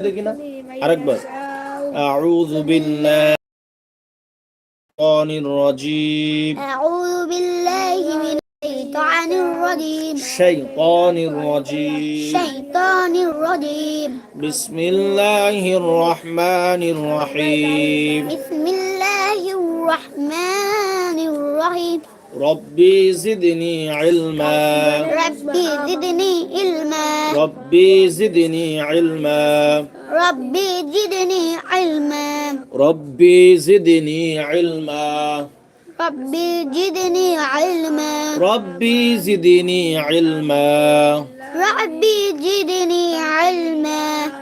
দেখি না আরেকবার আউযু বিল্লাহি মিনাশ রাজিম أعوذ بالله من الشيطان الرجيم শাইতানির রাজিম الشيطان الرجيم বিসমিল্লাহির রহমানির রহিম بسم الله الرحمن الرحيم ربي زدني علما. ربي زدني علما. ربي زدني علما. ربي زدني علما. ربي زدني علما. ربي زدني علما. ربي زدني علما. ربي زدني علما.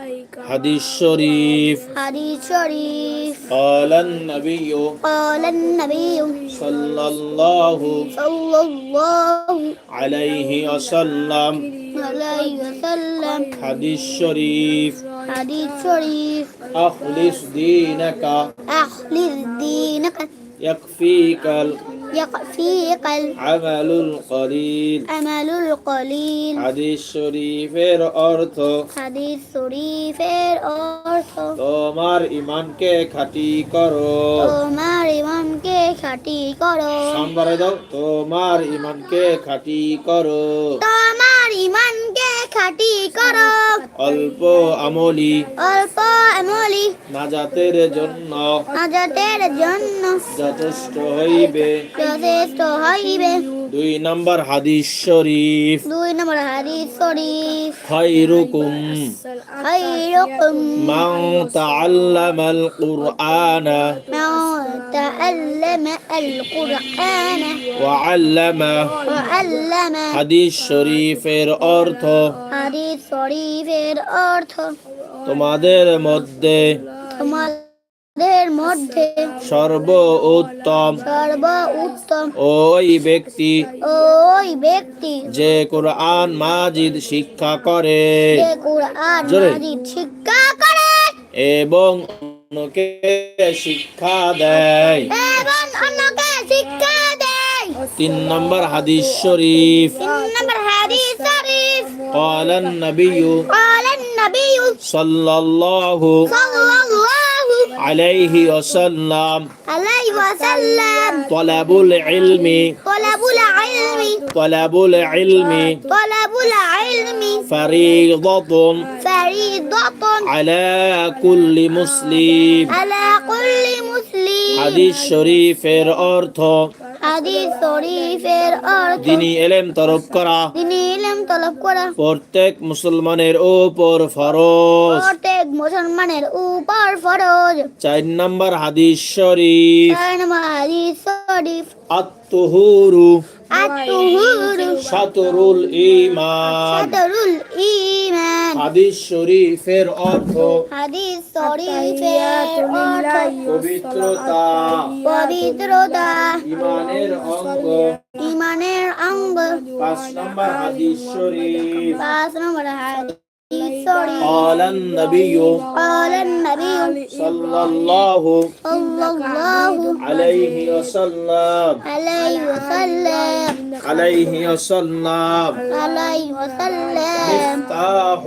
حديث شريف. حديث شريف. قال النبي قال النبي صلى الله صلى الله عليه وسلم. عليه وسلم. حديث شريف. حديث شريف. أخلص دينك. أخلص دينك. يكفيك يكفيك العمل القليل العمل القليل হাদিস শরীফের অর্থ হাদিস শরীফের অর্থ তোমার ইমানকে খাঁটি করো তোমার ইমানকে খাঁটি করো সাম্বারে দাও তোমার ইমানকে খাঁটি করো তোমার ইমানকে খাঁটি করো অল্প আমলি অল্প আমলি নাজাতের জন্য নাজাতের জন্য যথেষ্ট হইবে যথেষ্ট হইবে দুই নম্বর হাদিস শরীফ। দুই নম্বর হাদিস শরীফ। খায়রুকুম। খায়রুকুম। মান তাআল্লামাল কুরআনা। মান তাআল্লামাল কুরআনা। ওয়া আল্লামা। ওয়া আল্লামা হাদিস শরীফের অর্থ। হাদিস শরীফের অর্থ। তোমাদের মধ্যে তোমাদের মধ্যে সর্ব উত্তম সর্ব উত্তম ওই ব্যক্তি ওই ব্যক্তি যে কোরআন মাজিদ শিক্ষা করে যে কোরআন জোরে। মাজিদ শিক্ষা করে এবং অন্যকে শিক্ষা দেয় এবং অন্যকে শিক্ষা দেয় তিন নম্বর হাদিস শরীফ তিন নম্বর হাদিস শরীফ قال النبي قال النبي صلى الله صلى الله عليه وسلم عليه وسلم طلب العلم طلب العلم طلب العلم طلب العلم فريضة فريضة على كل مسلم على كل مسلم হাদিস শরীফের অর্থ হাদিস শরীফের অর্থ দিনী এলেম তরফ করা তিনি ইলম তলব করা প্রত্যেক মুসলমানের উপর ফরজ। প্রত্যেক মুসলমানের উপর ফরজ। চার নম্বর হাদিস শরীফ চার নম্বর হাদিস শরীফ। আত্মহুরু আত-তুহুর সাতরুল ইমান সাদরুল ঈমান। হাদিস শরীফের অর্থ হাদিস শরীফের অর্থ পবিত্রতা। পবিত্রতা। ইমানের অঙ্গ। ইমানের অঙ্গ। পাঁচ নম্বর হাদিস শরীফ। পাঁচ নম্বর হাদিস শরীফ قال النبي قال النبي صلى الله صلى الله عليه وسلم عليه وسلم عليه وسلم عليه وسلم مفتاح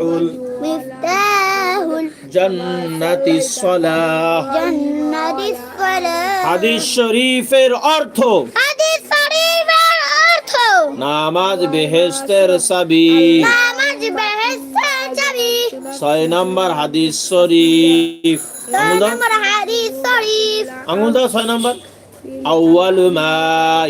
مفتاح الجنة الصلاة جنة الصلاة হাদিস শরীফের অর্থ হাদিস শরীফের অর্থ নামাজ বেহেস্তের চাবি নামাজ বেহেশতের চাবি ছয় নাম্বার হাদিস শরীফ। আঙুল দাও ছয় নাম্বার। আউয়ালু মা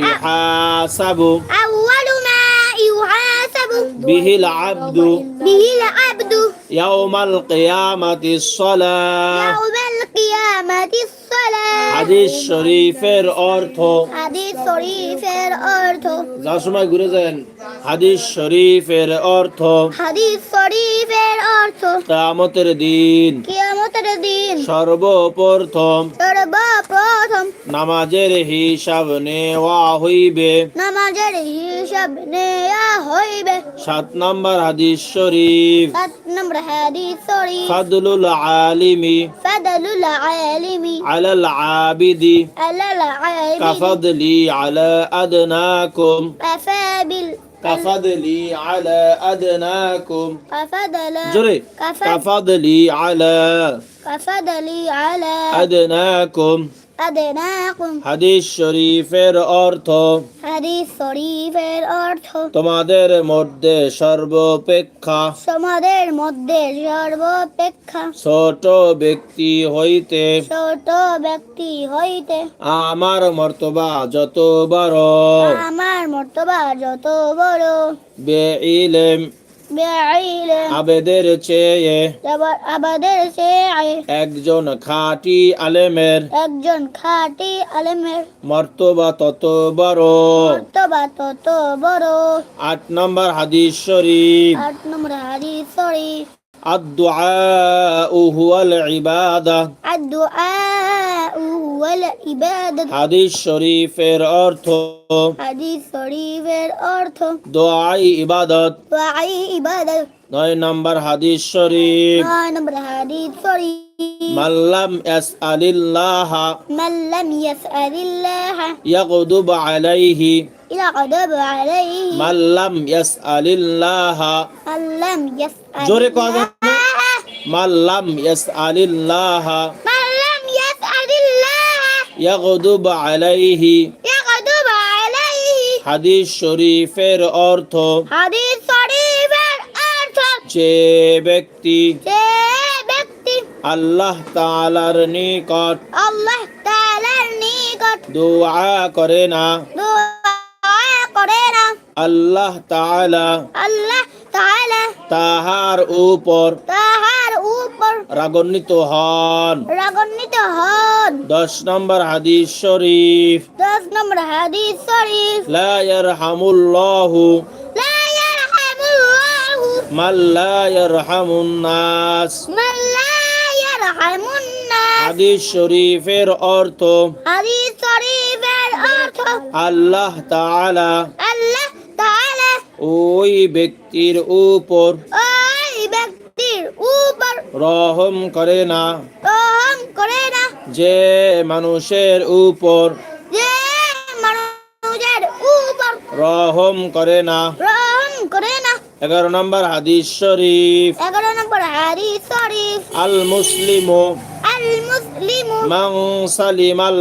ইউহাসাবু। আউয়ালু মা ইউহাসাবু। বিহিল আবদু। বিহিল আবদু। ইয়াউমাল কিয়ামাতিস সালাহ ইয়াউমাল কিয়ামাতিস সালাহ হাদিস শরীফের অর্থ। হাদিস শরীফের অর্থ। যা সময় ঘুরে যান। হাদিস শরীফের অর্থ। হাদিস শরীফের অর্থ। কিয়ামতের দিন। কিয়ামতের দিন। সর্বপ্রথম। সর্বপ্রথম। নামাজের হিসাব নেওয়া হইবে। নামাজের হিসাব নেওয়া হইবে। সাত নাম্বার হাদিস শরীফ। সাত الأمر هادي الثري فضل العالم. فضل العالم. على العابد. على العابد. كفضلي على أدناكم. كفابل. كفضلي على أدناكم. كفضل. جري. كفضلي على كفضلي على أدناكم. হাদিস শরীফের অর্থ হাদিস শরীফের অর্থ তোমাদের মধ্যে সর্বাপেক্ষা। তোমাদের মধ্যে সর্বাপেক্ষা। ছোট ব্যক্তি হইতে ছোট ব্যক্তি হইতে। আমার মর্তবা যত বড়। আমার মর্তবা যত বড়। বেইলেম আবেদের চেয়ে আবেদের চেয়ে। একজন খাটি আলেমের। একজন খাঁটি আলেমের। মর্তবা তত বড়। মর্তবা তত বড়। আট নম্বর হাদিস শরীফ। আট নম্বর হাদিস শরীফ। الدعاء هو العبادة الدعاء والعبادة হাদিস শরীফের অর্থ হাদিস শরীফের অর্থ দোয়াই ইবাদত ওয়াই ইবাদত নয় নম্বর হাদিস শরীফ নয় নম্বর হাদিস শরীফ মাল্লাম ইয়াসআলিল্লাহ من لم يسأل الله يغضب عليه يغضب عليه মাল্লাম ইয়াসআলিল্লাহ من لم يسأل জোরে কথা الله মাল্লাম ইয়াসআলিল্লাহ من لم يسأل الله يغضب عليه يغضب عليه হাদিস শরীফের অর্থ হাদিস শরীফের অর্থ যে ব্যক্তি যে ব্যক্তি আল্লাহ তালার নিকট। আল্লাহ তালার নিকট। দোয়া করে না। আল্লাহ তালা আল্লাহ তাহার উপর তাহার উপর রাগন্বিত হন। রাগন্বিত হন। 10 নম্বর হাদিস শরীফ। 10 নম্বর হাদিস শরীফ। লায়ার হামুল্লাহ লা ইয়ারহামুল্লাহু মান হাদিস শরীফের অর্থ হাদিস শরীফের অর্থ আল্লাহ তাআলা আল্লাহ তাআলা ওই ব্যক্তির উপর ওই ব্যক্তির উপর রহম করে না। রহম করে না। যে মানুষের উপর যে মানুষের উপর রহম করে না। রহম করে না। এগারো নম্বর হাদিস শরীফ এগারো নম্বর হাদিস শরীফ আল মুসলিম আল মুসলিম মান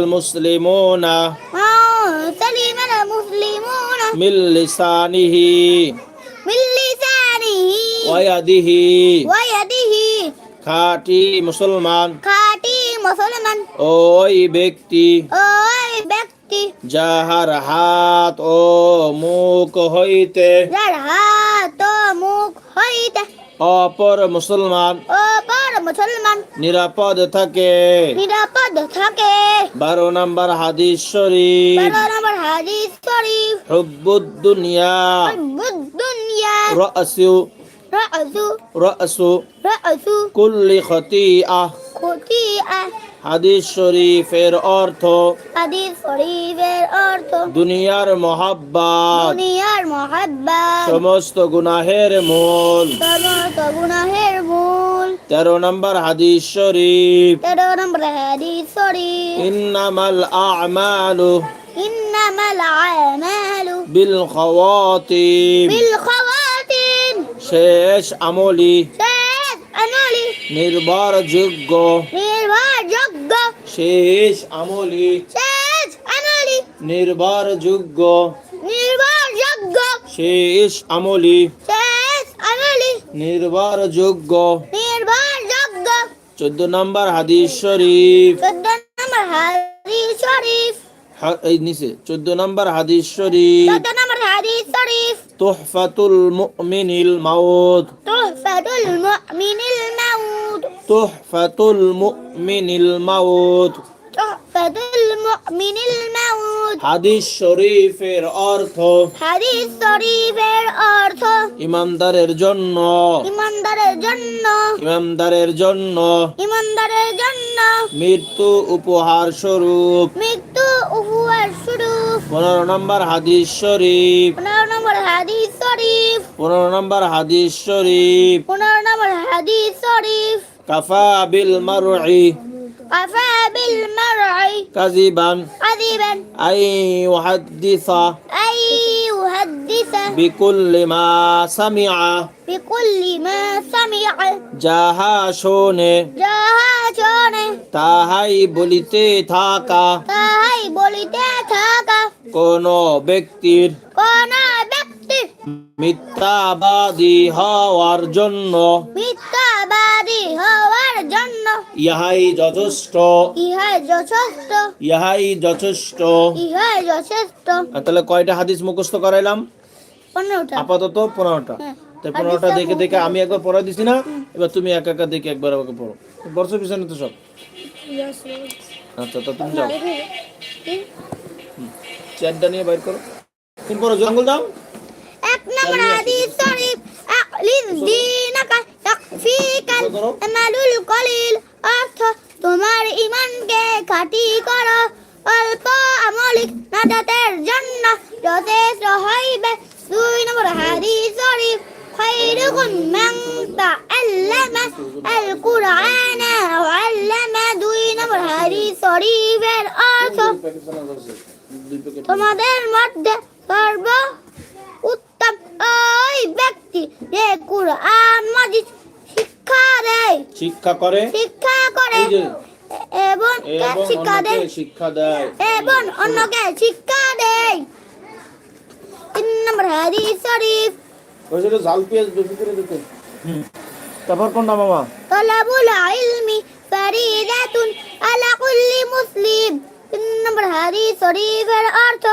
মুসলমান মুসলমান ওই ব্যক্তি ওই ব্যক্তি যাহার হাত ও মুখ হইতে হাত ও মুখ হইতে অপর মুসলমান অপর মুসলমান। নিরাপদ থাকে। নিরাপদ থাকে। বারো নম্বর হাদিস শরীফ। বারো নম্বর হাদিস শরীফ। হুব্বুদ দুনিয়া দুনিয়া রাসু রাসু রাসু রাসু কুল্লি হাদিস শরীফের অর্থ হাদিস শরীফের অর্থ দুনিয়ার মহাব্বাত। দুনিয়ার মহাব্বত। সমস্ত গুনাহের মূল। সমস্ত গুনাহের মূল। তেরো নম্বর হাদিস শরীফ। তেরো নম্বর হাদিস শরীফ। ইন্নামাল আমালু ইন্নামাল আমালু বিল খাওয়াতিম বিল খাওয়াতিন। শেষ আমলি। শেষ আমলি। নির্ভরযোগ্য। শেষ আমলি। শেষ আমলি। নির্ভরযোগ্য নির্ভরযোগ্য শেষ আমলি। শেষ আমলি। নির্ভরযোগ্য নির্ভরযোগ্য চোদ্দ নম্বর হাদিস শরীফ। চোদ্দ নম্বর হাদিস শরীফ। হা- এই নিচে চোদ্দ নম্বর হাদিস শরীফ। চোদ্দ নম্বর হাদিস শরীফ। তুহফাতুল মুমিনিল মাউত। তুহফাতুল মুমিনিল মাউত। তুহফাতুল মুমিনিল মাউত তুহফাতুল মুমিনিল মাউত হাদিস শরীফের অর্থ। হাদিস শরীফের অর্থ। ইমানদারের জন্য। ইমানদারের জন্য। ইমানদারের জন্য। ইমানদারের জন্য। মৃত্যু উপহার স্বরূপ। মৃত্যু উপহার স্বরূপ। পনেরো নম্বর হাদিস শরীফ। পনেরো নম্বর হাদিস শরীফ। পনেরো নম্বর হাদিস শরীফ। পনেরো নম্বর হাদিস শরীফ। কাফা বিল মারুই কাফা বিল মার'i কাজিবান কাযিবান আই ইউহাদ্দিসা আই يحدث বিকুল্লি মা সামিআ بكل ما سمع যাহা শোনে যাহা শোনে তাহাই বলিতে থাকা তাহাই বলিতে থাকা কোন ব্যক্তির কোন ব্যক্তি মিথ্যাবাদী হওয়ার জন্য মিথ্যাবাদী হওয়ার জন্য। ইহাই যথেষ্ট। ইহাই যথেষ্ট। ইহাই যথেষ্ট। ইহাই যথেষ্ট। তাহলে কয়টা হাদিস মুখস্থ করাইলাম? পনেরোটা। আপাতত পনেরোটা। হ্যাঁ। তো পনেরোটা দেখে দেখে আমি একবার পড়া দিছি না? এবার তুমি এক একা দেখে একবার আমাকে পড়ো। বর্ষ পিছনে তো সব। আচ্ছা তো তুমি যাও। চেয়ারটা নিয়ে বাইর করো। তুমি পড়ো জঙ্গল দাও। এক নম্বর হাদিস শরীফ। দীনাকা ফিকাল মালুল কলিল অর্থ তোমার ইমানকে খাটি করো। অল্প আমলিক নাজাতের জন্য যথেষ্ট হইবে। দুই নম্বর শরীফ আল আল্লামা। দুই নম্বর হাদিস শরীফের অর্থ তোমাদের মধ্যে সর্ব উত্তম ওই ব্যক্তি যে কুরআন মাজিদ শিক্ষা দেয়। শিক্ষা করে? শিক্ষা করে। এবং শিক্ষা দেয়। শিক্ষা দেয়। এবং অন্যকে শিক্ষা দেয়। তিন নম্বর হাদিস শরীফ। ওই জাল পেঁয়াজ বেশি করে দিতে। তারপর কোনটা মামা? তলাবুল ইলমি ফরিদাতুন আলা কুল্লি মুসলিম। তিন নম্বর হাদিস শরীফের অর্থ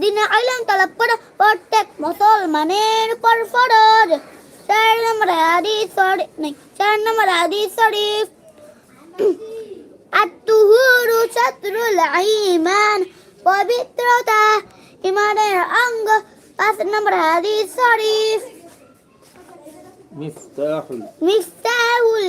দিনে ইলম তলব করা প্রত্যেক মুসলমানের উপর ফরজ। চার নম্বর হাদিস শরীফ নেই চার নম্বর হাদিস শরীফ আত্তুহুরু শাত্রুল ঈমান পবিত্রতা ইমানের অঙ্গ পাঁচ নম্বর হাদিস শরীফ মিফতাহুল মিফতাহুল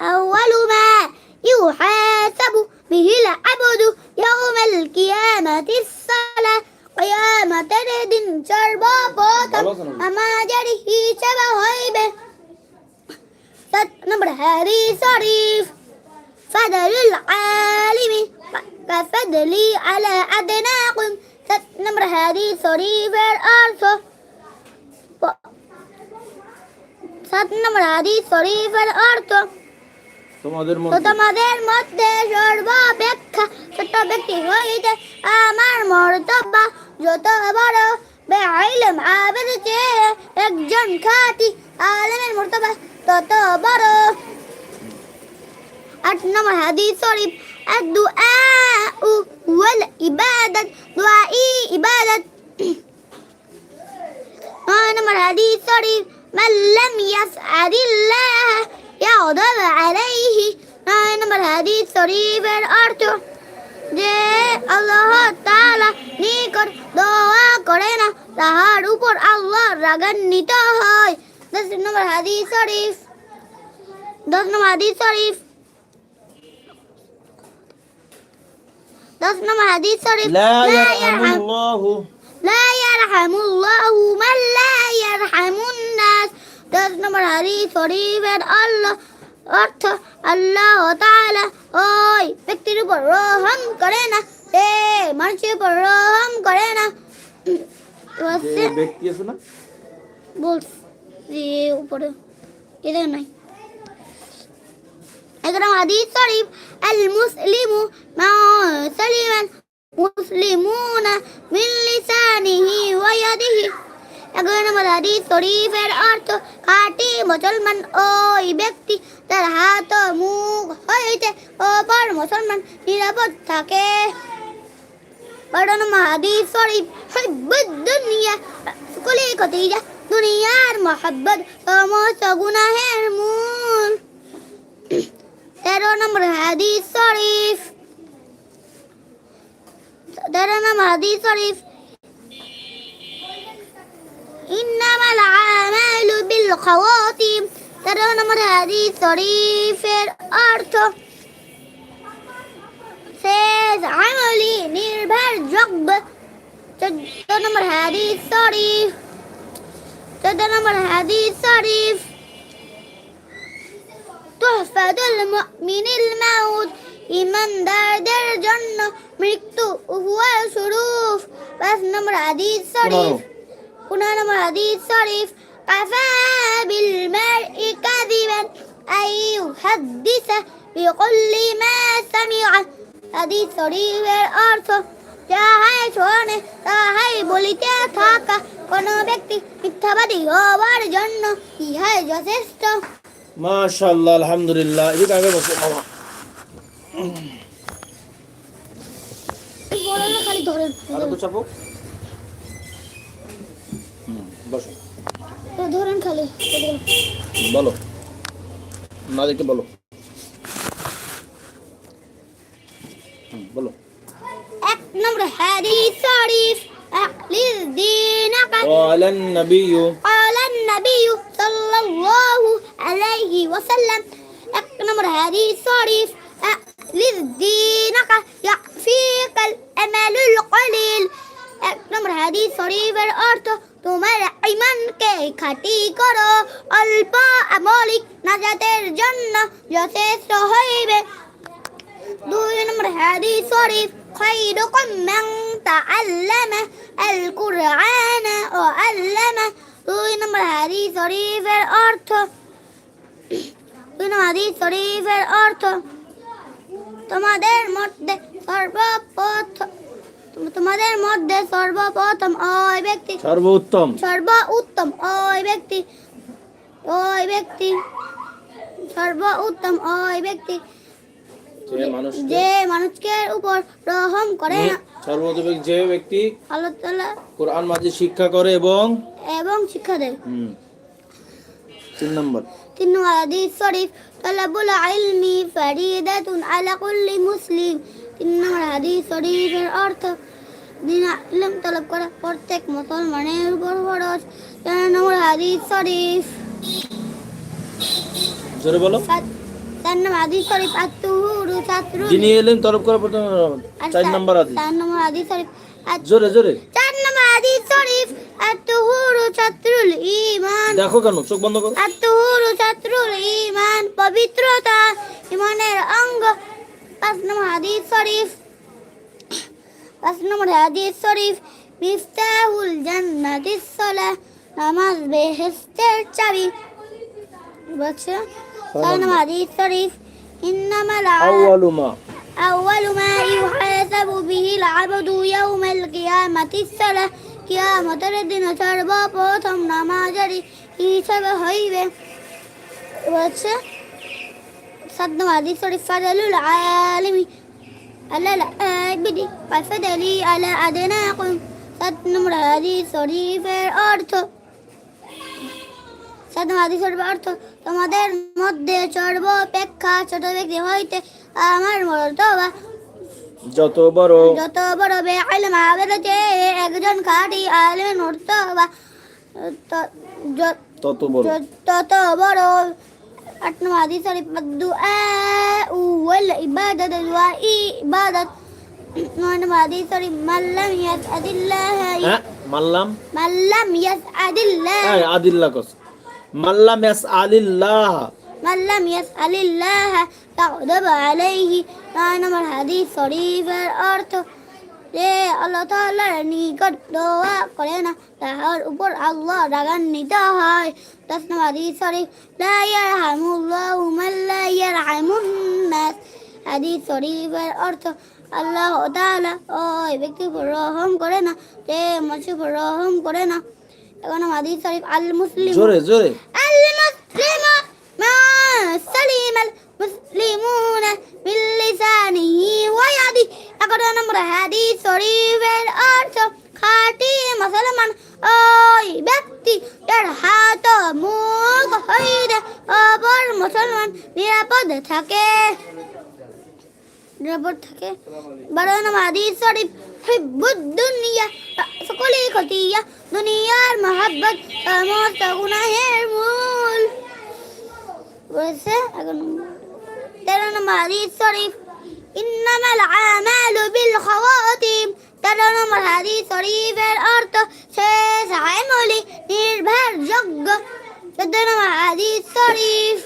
أول ما يحاسب به العبد يوم القيامة الصلاة قيامة الدين شربا فوقم أما جره شبه هيبة ست نمبر هاري صريف. فدل العالم كفدلي على أدناكم ست نمبر هاري صريف الأرض. ست نمبر صريف الأرض. তোমাদের তো মধ্যে তোমাদের মধ্যে সর্বাপেক্ষা ছোট ব্যক্তি হইতে আমার মর্তবা যত বড় বেআইলেম আবেদ চেয়ে একজন খাঁটি আলেমের মর্তবা তত বড় আট নম্বর হাদিস শরীফ الدعاء والعبادة دعائي عبادة নয় নম্বর হাদিস শরীফ من لم يسعد الله يغضب عليه নয় নম্বর হাদিস শরীফের অর্থ যে আল্লাহ তাআলা নিকট দোয়া করে না তাহার উপর আল্লাহ রাগান্বিত হয় দশ নম্বর হাদিস শরীফ দশ নম্বর হাদিস শরীফ দশ নম্বর হাদিস শরীফ لا لا يرحم يرحم الله لا يرحم الله من لا يرحم الناس দশ নম্বর হাদিস শরীফের আল্লাহ অর্থ আল্লাহ তাআলা ওই ব্যক্তির উপর রহম করে না সে মানুষের উপর রহম করে না ব্যক্তি আছে না বলছি উপরে এদের নাই এগারো হাদিস শরীফ আল মুসলিমু মা সালিমান মুসলিমুনা মিন লিসানিহি ওয়া ইয়াদিহি নম্বর হাদিস শরীফের অর্থ খাঁটি মুসলমান ওই ব্যক্তি তার হাত ও মুখ হইতে অপর মুসলমান নিরাপদ থাকে নম্বর হাদিস শরীফ হিব্বুদ দুনিয়া কুলি কতিজা দুনিয়ার মহাব্বত সমস্ত গুনাহের মূল তেরো নম্বর হাদিস শরীফ তেরো নম্বর হাদিস শরীফ إنما الأعمال بالخواتيم তেরো নম্বর হাদিস শরীফের অর্থ শেষ আমলি নির্ভরযোগ্য চোদ্দ নম্বর হাদিস শরীফ চোদ্দ নম্বর হাদিস শরীফ তুহফাতুল মুমিনিল মাউত ইমানদারদের জন্য মৃত্যু হুয়া সুরুফ পাঁচ নম্বর হাদিস শরীফ নম্বর হাদিস শরীফ কাফা বিল মারই কাযিবান আই ইউহাদ্দিসা বিকুল্লি মা সামিআ হাদিস শরীফের অর্থ যাহাই শোনে তাহাই বলিতে থাকা কোন ব্যক্তি মিথ্যাবাদী হওয়ার জন্য ইহাই যথেষ্ট মাশাআল্লাহ আলহামদুলিল্লাহ। এদিকে আগে বসো বাবা। বড় না খালি ধরেন। আর একটু চাপো বসো তো ধরেন খালি বলো না দেখে বলো হুম, বলো এক নম্বর হাদিস শরীফ أخلص دينك قال النبي قال النبي صلى الله عليه وسلم এক নম্বর হাদিস শরীফ أخلص دينك يكفيك الأمل القليل এক নম্বর হাদিস শরীফের অর্থ তোমার ইমানকে খাটি করো। অল্প আমলিক নাজাতের জন্য যথেষ্ট হইবে। দুই নম্বর হাদিস শরীফ খৈরুকুম মান তাআল্লামা আল কুরআন ও আল্লামা। দুই নম্বর হাদিস শরীফের অর্থ, দুই নম্বর হাদিস শরীফের অর্থ, তোমাদের মধ্যে সর্বপ্রথম তোমাদের মধ্যে সর্বপ্রথম ওই ব্যক্তি সর্বোত্তম। সর্ব উত্তম ওই ব্যক্তি ওই ব্যক্তি সর্ব উত্তম ওই ব্যক্তি যে মানুষ যে মানুষকে উপর রহম করে না। সর্বোত্তম যে ব্যক্তি আল্লাহ তাআলা কোরআন মাঝে শিক্ষা করে এবং এবং শিক্ষা দেয়। তিন নম্বর। তিন নম্বর হাদিস শরীফ তালাবুল ইলমি ফারিদাতুন আলা কুল্লি মুসলিম। তিন নম্বর হাদিস শরীফের অর্থ দিন ইলম তলব করা প্রত্যেক মুসলমানের উপর ফরজ চার নম্বর হাদিস শরীফ। জোরে বলো। চার নম্বর হাদিস শরীফ আত্মহুরু ছাত্র যিনি এলেন তরফ করা প্রথম চার নম্বর আদি চার নম্বর হাদিস। শরীফ জোরে জোরে। চার নম্বর হাদিস শরীফ আত্মহুরু ছাত্রুল ঈমান। দেখো কেন চোখ বন্ধ করো। আত্মহুরু ছাত্রুল ঈমান পবিত্রতা ইমানের অঙ্গ পাঁচ নম্বর হাদিস শরীফ পাঁচ নম্বর হাদিস শরীফ মিফতাহুল জান্নাতিস সলা নামাজ বেহেস্তের চাবি বলছে ছয় নম্বর হাদিস শরীফ ইন্নামাল আউয়ালুমা আউয়ালুমা ইউহাসাবু বিহিল আবদু ইয়াউমাল কিয়ামাতিস সলা কিয়ামতের দিন সর্বপ্রথম নামাজারি হিসাবে হইবে বলছে সাদ্দাম হাদিস শরীফ ফাদালুল আলিমি على العابد وفدلي على أدناكم সাত নম্বর হাদিস শরীফের অর্থ সাত নম্বর হাদিস শরীফের অর্থ তোমাদের মধ্যে সর্বাপেক্ষা ছোট ব্যক্তি হইতে আমার মর্তবা যত বড় যত বড় বেআলম আবেদতে একজন খাঁটি আলেমের মর্তবা ত- য- তত বড় য- তত বড় أتنوادي صرف الدعاء والعبادة دعائي عبادة. ونمادي صرف من لم يسعد الله. ملم ملم يسعد الله. آه، أي عدل لك ملم يسعد الله. من لم يسأل الله. يغضب عليه. معنى الحديث صريف الأرض. যে আল্লাহ তাল্লাহর নিকট দোয়া করে না তাহার উপর আল্লাহ রাগান্বিত হয়। তসনাবাদী শরীফ লা ইয়ারহামুল্লাহু মান লা ইয়ারহামুন নাস। হাদিস শরীফের অর্থ আল্লাহ তাআলা ওই ব্যক্তি রহম করে না যে মানুষের রহম করে না। এখন হাদিস শরীফ আল মুসলিম জোরে জোরে। আল মুসলিম মা সালিম মুসলিমুনা বিল্লিসানিহি ওয়াদি এগারো নম্বর হাদিস শরীফের অর্থ খাঁটি মুসলমান ওই ব্যক্তি যার হাত মুখ হইতে অপর মুসলমান নিরাপদ থাকে নিরাপদ থাকে বারো নম্বর হাদিস শরীফ হিব্বুদ দুনিয়া সকলে খতিয়া দুনিয়ার মহাব্বত সমস্ত গুনাহের মূল বলেছে এগারো নম্বর নম্বর হাদিস শরীফ ইন্নামাল আমালু বিল খাওয়াতিম তেরো নম্বর নম্বর হাদিস শরীফের অর্থ শেষ আমলি নির্ভরযোগ্য চোদ্দ নম্বর হাদিস শরীফ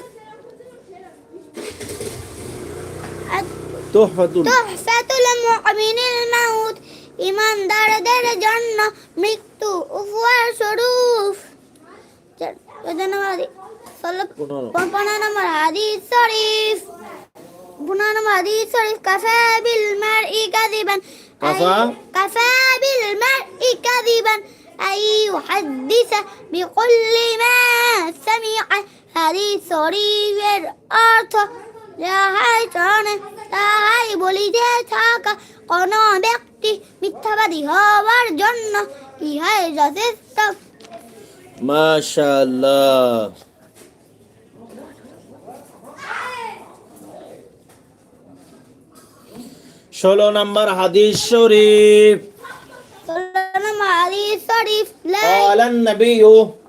তোহফাতুল তুহফাতুল মুমিনিল মাউত ইমানদারদের জন্য মৃত্যু উপহার স্বরূপ চোদ্দ নম্বর হাদিস ষোলো পনেরো পনেরো নম্বর হাদিস শরীফ পনেরো নম্বর হাদিস শরীফ কাফা বিল মারই কাযিবান কাফা? কাফা বিল মারই কাযিবান أي يحدث بكل ما سمع হাদিস শরীফের অর্থ যাহাই চরণে তাহাই বলিতে থাকা কোন ব্যক্তি মিথ্যাবাদী হওয়ার জন্য ইহাই যথেষ্ট মাশাআল্লাহ ষোলো নম্বর হাদিস শরীফ سلام عليه شريف لا قال النبي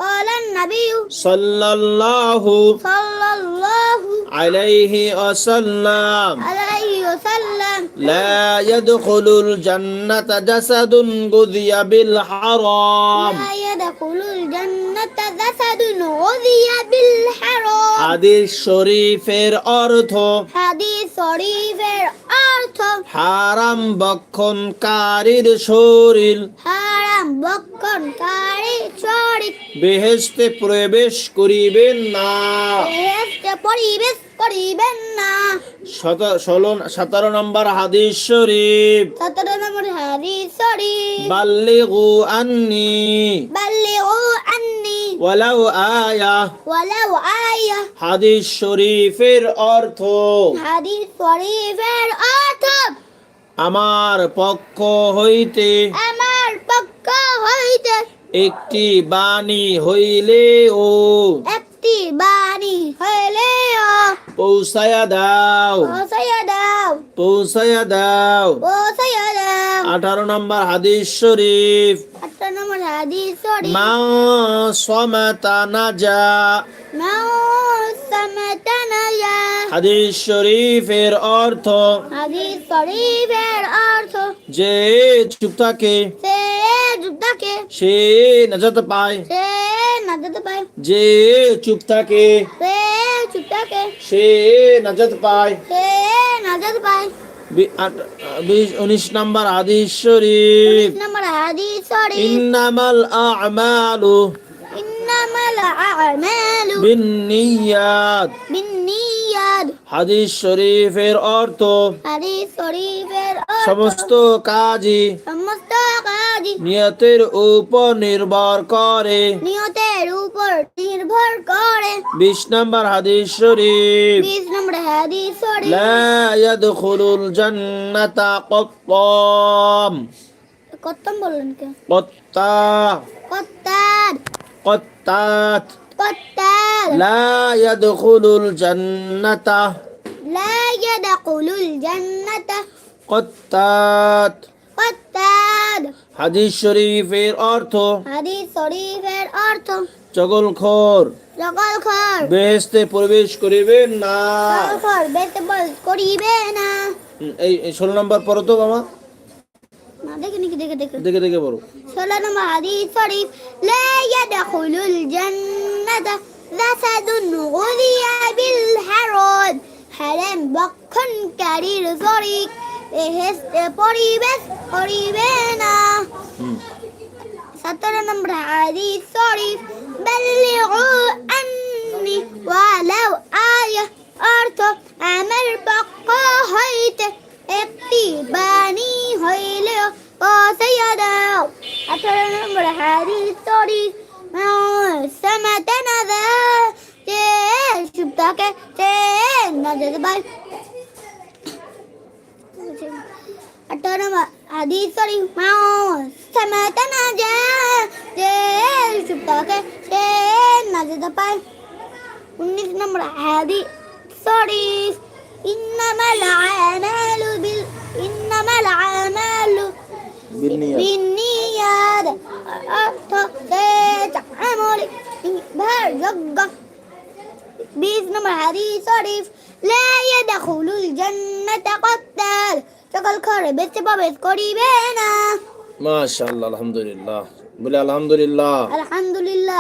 قال النبي صلى الله صلى الله عليه وسلم عليه وسلم لا يدخل الجنة جسد غذي بالحرام لا يدخل الجنة جسد غذي بالحرام হাদিস শরীফের অর্থ حديث شريف অর্থ হারাম বক্ষণকারীর শরীর হারাম বক্ষণকারী শরীর বেহেস্তে প্রবেশ করিবেন না বেহেশতে পরিবেশ করিবেন না। ষোলো সতেরো নম্বর হাদিস শরীফ। সতেরো নম্বর হাদিস শরীফ। বাল্লি বাল্লিগু আন্নি। বাল্লিগু আন্নি। ওয়ালাউ আয়া। ওয়ালাউ আয়া। হাদিস শরীফের অর্থ। হাদিস শরীফের অর্থ। আমার পক্ষ হইতে। আমার পক্ষ হইতে। একটি বাণী হইলেও। পৌঁছায়া দাও। পৌঁছাইয়া দাও। পৌঁছায়া দাও। পৌঁছাইয়া দাও। আঠারো নম্বর হাদিস শরীফ। আট নম্বর হাদিস শরীফ। মা সমাতা নাজা। ইয়া হাদিস শরীফের অর্থ হাদিস শরীফের অর্থ যে চুপ থাকে সে যুদ্ধাকে সে নাজাত পায়। সে নাজাত পায়। যে চুপ থাকে সে সে নাজাত পায়। সে নাজাত উনিশ নম্বর হাদিস শরীফ। নম্বর হাদিস শরীফ। ইন্নামাল আমালু ইন্নামাল আ'মালু বিন্নিয়াত বিন্নিয়াত হাদিস শরীফের অর্থ হাদিস শরীফের অর্থ সমস্ত কাজই সমস্ত কাজই নিয়তের উপর নির্ভর করে নিয়তের উপর নির্ভর করে বিশ নম্বর হাদিস শরীফ বিশ নম্বর হাদিস শরীফ لا يدخل الجنة قطام কত্তম বললেন কে قطا কত্তার قطات কত্তার لا يدخل الجنة لا يدخل الجنة قطات কত্তার হাদিস শরীফের অর্থ হাদিস শরীফের অর্থ চগলখোর সকল খর বেহেস্তে প্রবেশ করিবেন না সকল খর বেতে বল করিবে না হুম, এই এই ষোলো নম্বর পড়ো তো মামা না দেখে নাকি দেখে দেখে। দেখে দেখে পড়ো। ষোলো নম্বর হাদিস শরীফ লা ইয়াদখুলুল জান্নাতা জাসাদুন গুদিয়া বিল হারাম। হারাম বক্ষণকারীর শরীক বেহেশতে পরিবেশ করিবে না। সতেরো নম্বর হাদিস শরীফ বাল্লিগু আন্নি ওয়ালাউ আয়া অর্থ আমার পক্ষ হইতে একটি বাণী হইলেও وسيدا أكرم هذه الطريق سمة نذا شبتك نجد باي أكرم هذه الطريق سمة نجا شبتك نجد باي ونيس نمر هذه الطريق إنما العمل بال إنما العمل بالنيابة. بالنيابة. تعامل بهرجة باسم الحديث الشريف لا يدخل الجنة قتال. شكل كربت بابت قريبنا ما شاء الله الحمد لله. قولي الحمد لله. الحمد لله.